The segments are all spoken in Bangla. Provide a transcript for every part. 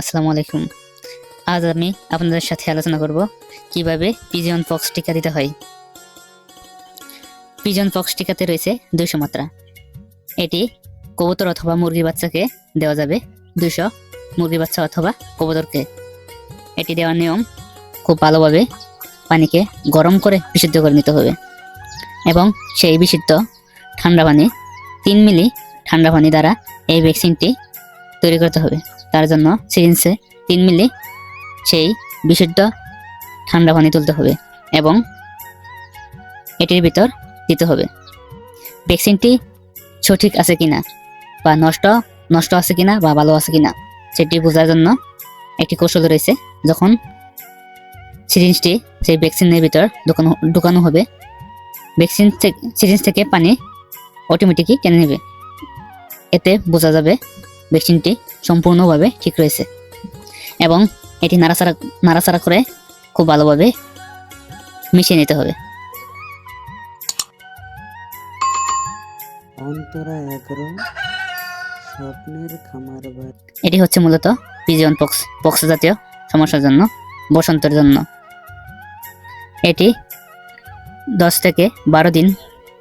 আসসালামু আলাইকুম। আজ আমি আপনাদের সাথে আলোচনা করব কীভাবে পিজন পক্স টিকা দিতে হয়। পিজন পক্স টিকাতে রয়েছে দুইশো মাত্রা। এটি কবুতর অথবা মুরগির বাচ্চাকে দেওয়া যাবে দুইশো মুরগি বাচ্চা অথবা কবুতরকে। এটি দেওয়ার নিয়ম খুব ভালোভাবে পানিকে গরম করে বিশুদ্ধ করে নিতে হবে এবং সেই বিশুদ্ধ ঠান্ডা পানি তিন মিলি ঠান্ডা পানি দ্বারা এই ভ্যাকসিনটি তৈরি করতে হবে। তার জন্য সিরিঞ্জে তিন মিলি সেই বিশুদ্ধ ঠান্ডা পানি তুলতে হবে এবং এটির ভিতর দিতে হবে। ভ্যাকসিনটি সঠিক আছে কিনা বা নষ্ট নষ্ট আছে কিনা বা ভালো আছে কিনা সেটি বোঝার জন্য একটি কৌশল রয়েছে। যখন সিরিঞ্জটি সেই ভ্যাকসিনের ভিতর ঢুকানো ঢুকানো হবে, ভ্যাকসিন সিরিঞ্জ থেকে পানি অটোমেটিকই টেনে নেবে। এতে বোঝা যাবে ভ্যাকসিনটি সম্পূর্ণভাবে ঠিক রয়েছে। এবং এটি নাড়াচাড়া নাড়াচাড়া করে খুব ভালোভাবে মিশিয়ে নিতে হবে। এটি হচ্ছে মূলত পিজিয়ন পক্স পক্স জাতীয় সমস্যার জন্য বসন্তের জন্য। এটি দশ থেকে বারো দিন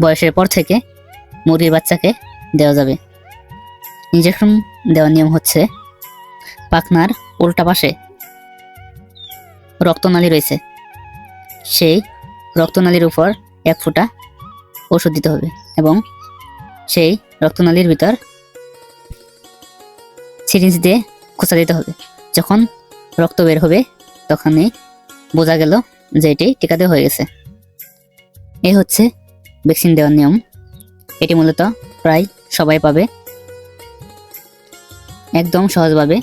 বয়সের পর থেকে মুরগির বাচ্চাকে দেওয়া যাবে। ইঞ্জেকশন দেওয়ার নিয়ম হচ্ছে, পাখনার উল্টা পাশে রক্তনালী রয়েছে, সেই রক্তনালীর উপর এক ফোঁটা ওষুধ দিতে হবে এবং সেই রক্তনালীর ভিতর সিরিঞ্জ দিয়ে খোঁচা দিতে হবে। যখন রক্ত বের হবে, তখনই বোঝা গেল যে এটি টিকা দেওয়া হয়ে গেছে। এই হচ্ছে ভ্যাকসিন দেওয়ার নিয়ম। এটি মূলত প্রায় সবাই পাবে। একদম সহজভাবে।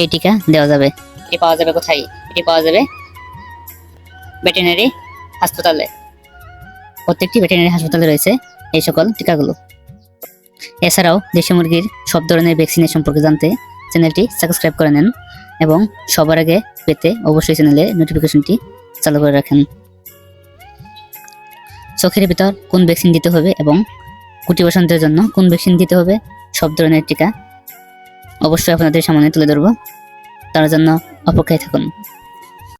এই টিকা দেওয়া যাবে। এটি পাওয়া যাবে কোথায়? এটি পাওয়া যাবে ভেটেরিনারি হাসপাতালে। প্রত্যেকটি ভেটেরিনারি হাসপাতালে রয়েছে এই সকল টিকাগুলো। এছাড়াও দেশি মুরগির সব ধরনের ভ্যাকসিনের সম্পর্কে জানতে চ্যানেলটি সাবস্ক্রাইব করে নেন এবং সবার আগে পেতে অবশ্যই চ্যানেলে নোটিফিকেশনটি চালু করে রাখেন। চোখের ভিতর কোন ভ্যাকসিন দিতে হবে এবং কুটি বসন্তের জন্য কোন ভ্যাকসিন দিতে হবে, সব ধরনের টিকা অবশ্যই আপনাদের সামনে তুলে ধরবো। তার জন্য অপেক্ষায় থাকুন।